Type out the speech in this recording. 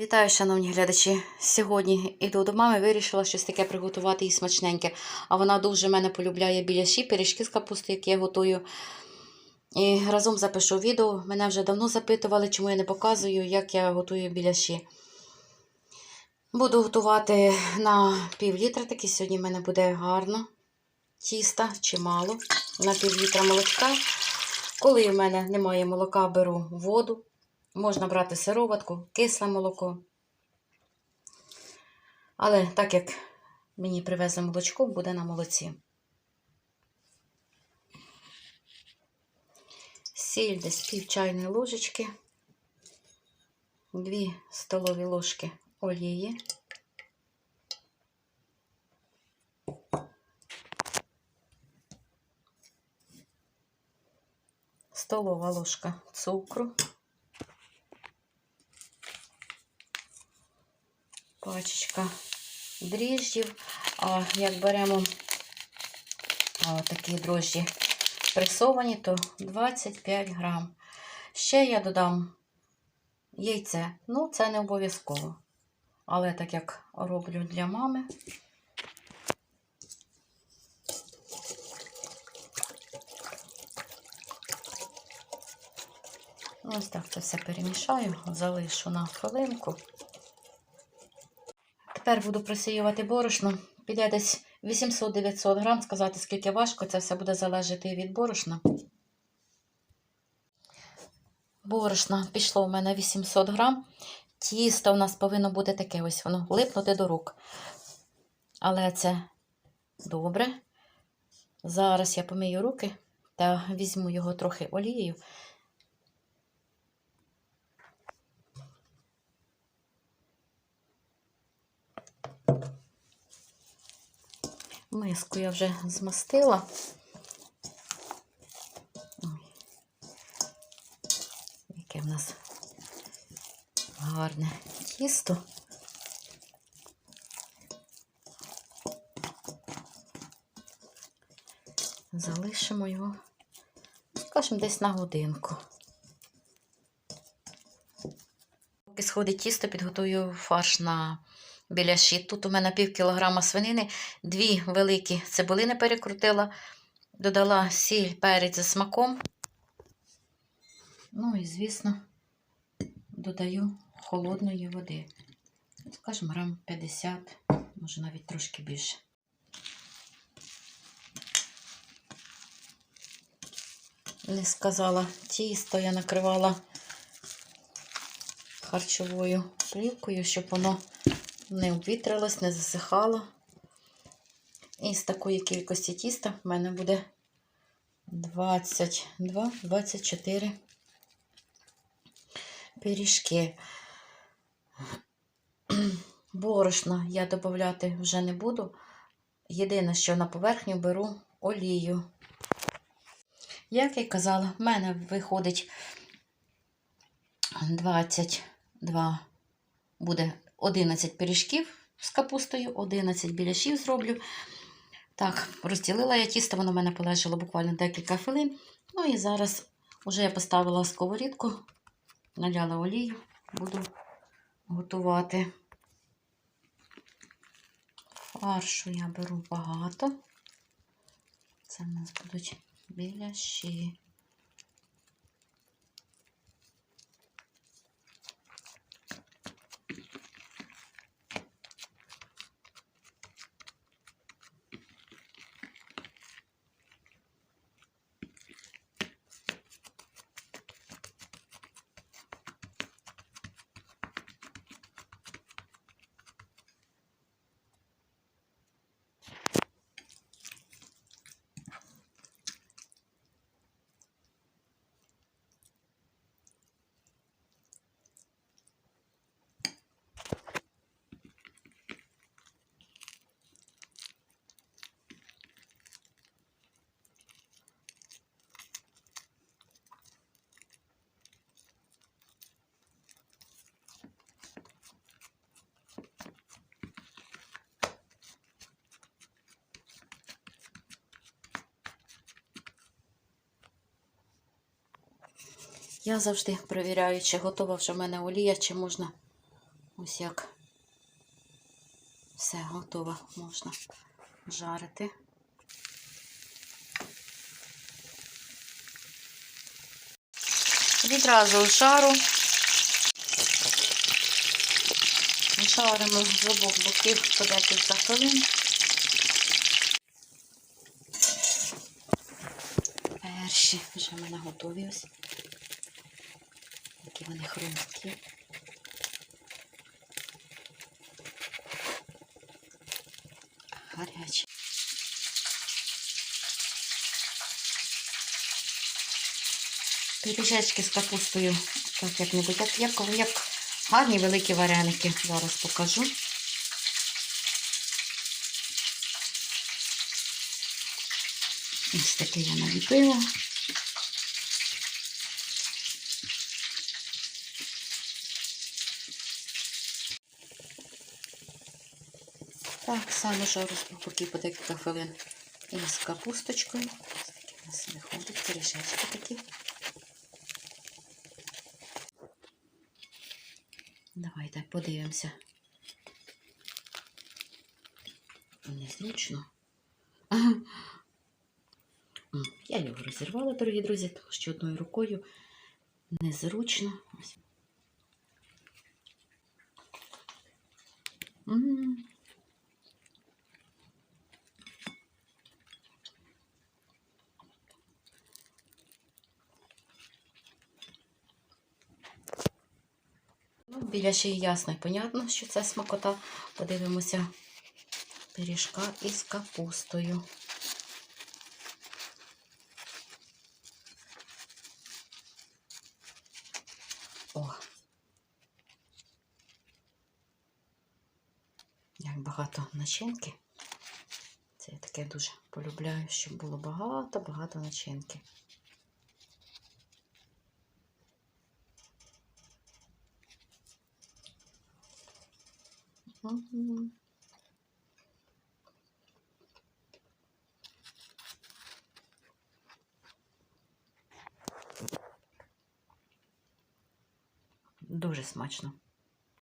Вітаю, шановні глядачі. Сьогодні йду до мами, вирішила щось таке приготувати і смачненьке. А вона дуже мене полюбляє біляші, пиріжки з капусти, які я готую. І разом запишу відео. Мене вже давно запитували, чому я не показую, як я готую біляші. Буду готувати на пів літра, таки сьогодні в мене буде гарно. Тіста чимало. На пів літра молочка. Коли в мене немає молока, беру воду. Можна брати сироватку, кисле молоко. Але так як мені привезли молочко, буде на молоці. Сіль десь пів чайної ложечки, 2 столові ложки олії. Столова ложка цукру. Пачечка дріжджів. А як беремо а, такі дрожжі пресовані, то 25 грам. Ще я додам яйце. Ну, це не обов'язково. Але так як роблю для мами. Ось так це все перемішаю, залишу на хвилинку. Тепер буду просіювати борошно. Піде десь 800-900 грам. Сказати, скільки важко, це все буде залежати від борошна. Борошна пішло в мене 800 грам. Тісто у нас повинно бути таке ось воно липнути до рук. Але це добре. Зараз я помию руки та візьму його трохи олією. Миску я вже змастила. Яке в нас гарне тісто. Залишимо його, скажімо, десь на годинку. Поки сходить тісто, підготую фарш на біляші. Тут у мене пів кілограма свинини, дві великі цибулини перекрутила, додала сіль, перець за смаком. Ну і, звісно, додаю холодної води. Скажімо, грам 50, може навіть трошки більше. Не сказала, тісто я накривала харчовою плівкою, щоб воно не обвітрилось, не засихало. І з такої кількості тіста в мене буде 22-24 пиріжки. Борошна я додати вже не буду. Єдине, що на поверхню беру олію. Як я казала, в мене виходить 22 буде 11 пиріжків з капустою, 11 біляшів зроблю. Так, розділила я тісто, воно в мене полежало буквально декілька хвилин. Ну і зараз вже я поставила сковорідку, наляла олію, буду готувати. Фаршу я беру багато. Це в нас будуть біляші. Я завжди перевіряю, чи готова вже в мене олія, чи можна Ось як все готово, можна жарити. Відразу жару. Жаримо з обох боків по декілька хвилин. Перші вже в мене готові ось. Які вони хрумкі. Гарячі. Пиріжечки з капустою. Так, як-небудь. Як, як, як гарні великі вареники. Зараз покажу. Ось таке я наліпила. Так, саме жару поки по декілька хвилин. І з капусточкою. Ось такі у нас виходять пиріжечки такі. Давайте подивимося. Незручно. Я його розірвала, дорогі друзі, тому що одною рукою незручно. Ось. Біля шиї ясно і понятно, що це смакота. Подивимося пиріжка із капустою. О. Як багато начинки. Це я таке дуже полюбляю, щоб було багато-багато начинки. Мгм. Дуже смачно.